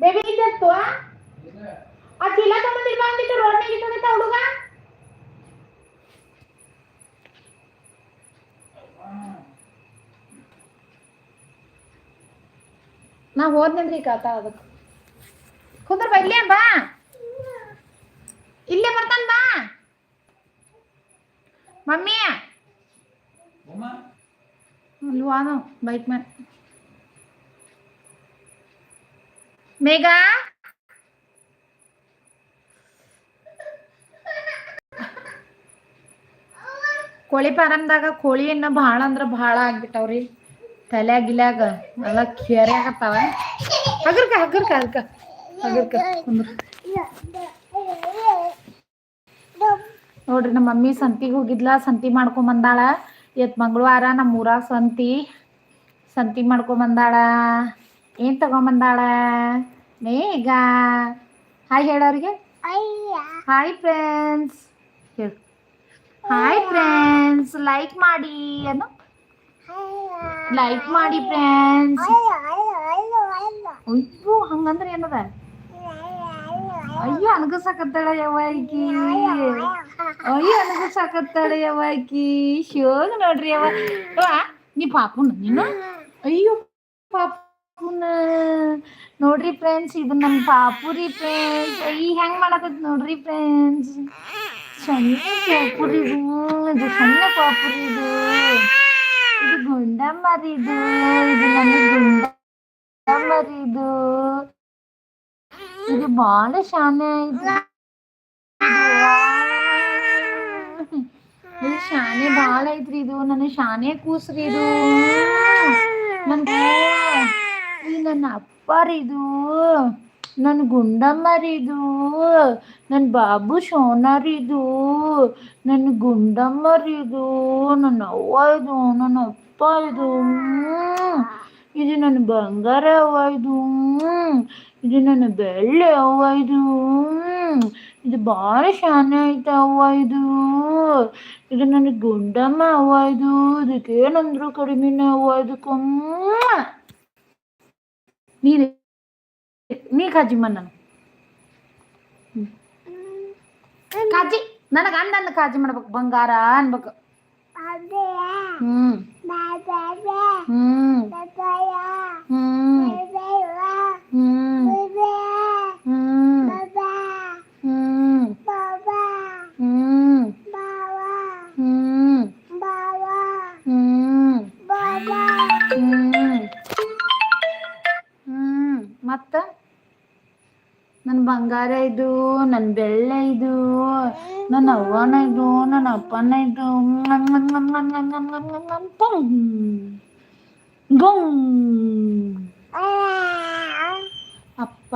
Baby ಇದ್ದತ್ತು ಆ ಚೀಲ ತಗೊಂಡಿಲ್ ಬಾ ಅಂದಿತ್ತು ರೋಡ್ ಇದ್ದೋಗಿತ್ತ ಹುಡುಗ ನಾ ಹೋದ್ನಂದ್ರಿ ಕಾತ ಅದಕ್ಕೆ ಕುಂದ್ರ ಬಾ ಇಲ್ಲೇ ಬಾ ಇಲ್ಲೇ ಬರ್ತಾನ ಬಾ ಮಮ್ಮಿ ಅಲ್ಲಿ ವಾದ ಬೈಕ್ ಮೇಲೆ ಮೇಘ? ಕೋಳಿ ಫಾರಮ್ದಾಗ ಕೋಳಿ ಇನ್ನ ಭಾಳ ಅಂದ್ರ ಭಾಳ ಆಗ್ಬಿಟ್ಟವ್ರಿ. ತಲೆ ಗಿಲ್ಯಾಗ ಎಲ್ಲ ಕೇರೆ ಆಗತ್ತಾವ. ಹಗರ್ಕ ಹಗರ್ಕ ಹಗರ್ಕ ಕುಂದ್ರ. ನೋಡ್ರಿ ನಮ್ಮ ಮಮ್ಮಿ ಸಂತಿಗೆ ಹೋಗಿದ್ಲ, ಸಂತಿ ಮಾಡ್ಕೊಂಡ್ ಬಂದಾಳ. ಇವತ್ ಮಂಗಳವಾರ ನಮ್ಮ ಊರಾಗ ಸಂತಿ ಸಂತಿ ಮಾಡ್ಕೊಂಡ್ ಬಂದಾಳ. ಏನ್ ತಗೊಂಬಂದಾಳ? ಮೇಘ. ಹಾಯ್ ಹೇಳೋರಿಗೆ. ಹಾಯ್ ಫ್ರೆಂಡ್ಸ್ ಹೇಳು. ಹಾಯ್ ಫ್ರೆಂಡ್ಸ್ ಲೈಕ್ ಮಾಡಿ ಅನ್ನು. ಲೈಕ್ ಮಾಡಿ ಫ್ರೆಂಡ್ಸ್ ಅಯ್ಯೋ ಹಂಗಂದ್ರೆ ಏನದ? ಅಯ್ಯೋ ಅನ್ಗಸಕತ್ತಾಳ ಯವ್ವ ಈಕಿ ಅಯ್ಯೋ ಅನ್ಗಸಕತ್ತಾಳ ಯವ್ವ ಈಕಿ ಶೋಗ ನೋಡ್ರಿ ಅವ ನೀ ಪಾಪುನ ನೀನು? ಅಯ್ಯೋ ಪಾಪುನ ನೋಡ್ರಿ ಫ್ರೆಂಡ್ಸ್ ಇದು ನಮ್ಮ ಪಾಪು ರೀ ಫ್ರೆಂಡ್ಸ್ ಅಯ್ಯ ಹೆಂಗ್ ಮಾಡಕತ್ ನೋಡ್ರಿ ಫ್ರೆಂಡ್ಸ್ ಸಣ್ಣ ಪಾಪುರಿ ಇದು ಇದು ಸಣ್ಣ ಪಾಪುರಿ ಇದು. ಇದು ಗುಂಡ ಮರಿದು ಇದು ನನ್ನ ಗುಂಡ ಮರಿದು ಇದು ಬಾಳ ಶಾನೆ ಐತಿ ಇದು ಶಾನೆ ಬಾಳ ಐತ್ರಿ ಇದು, ನನ್ನ ಶಾನೆ ಕೂಸ್ರಿ ಇದು. ನನ್ ಇದು ನನ್ನ ಅಪ್ಪರಿದು ನನ್ನ ಗುಂಡಮ್ಮರಿದು ನನ್ನ ಬಾಬು ಸೋನಾರಿದು ನನ್ನ ಗುಂಡಮ್ಮರಿದು ನನ್ನ ಅವ್ವ ಇದು. ನನ್ನ ಅಪ್ಪ ಇದು. ಇದು ನನ್ನ ಬಂಗಾರ ಅವ್ವ ಇದು. ಇದು ನನ್ನ ಬೆಳ್ಳಿ ಅವ್ವ ಇದು. ಇದು ಭಾಳ ಶಾನೆ ಐತೆ ಅವ್ವ ಇದು. ಇದು ನನ್ನ ಗುಂಡಮ್ಮ ಅವ್ವ ಇದು. ಇದಕ್ಕೇನಂದ್ರು ಕಡಿಮೆನೇ ಅವ್ವ ಇದಕ್ಕೆ నీ నీకు కాజిమ్మన్నాను ಕಾಜಿ ನನಗ ಅಂದ ಕಾಜಿ ಮಾಡ್ಬೇಕು ಬಂಗಾರ ಅನ್ಬೇಕು ಹ್ಮ್ ಮತ್ತ? ನನ್ನ ಬಂಗಾರ ಇದು ನನ್ನ ಬೆಳ್ಳ ಇದು ನನ್ನ ಅವ್ವನ ಇದು ನನ್ನ ಅಪ್ಪನ ಇದು ಗೌ. ಅಪ್ಪ.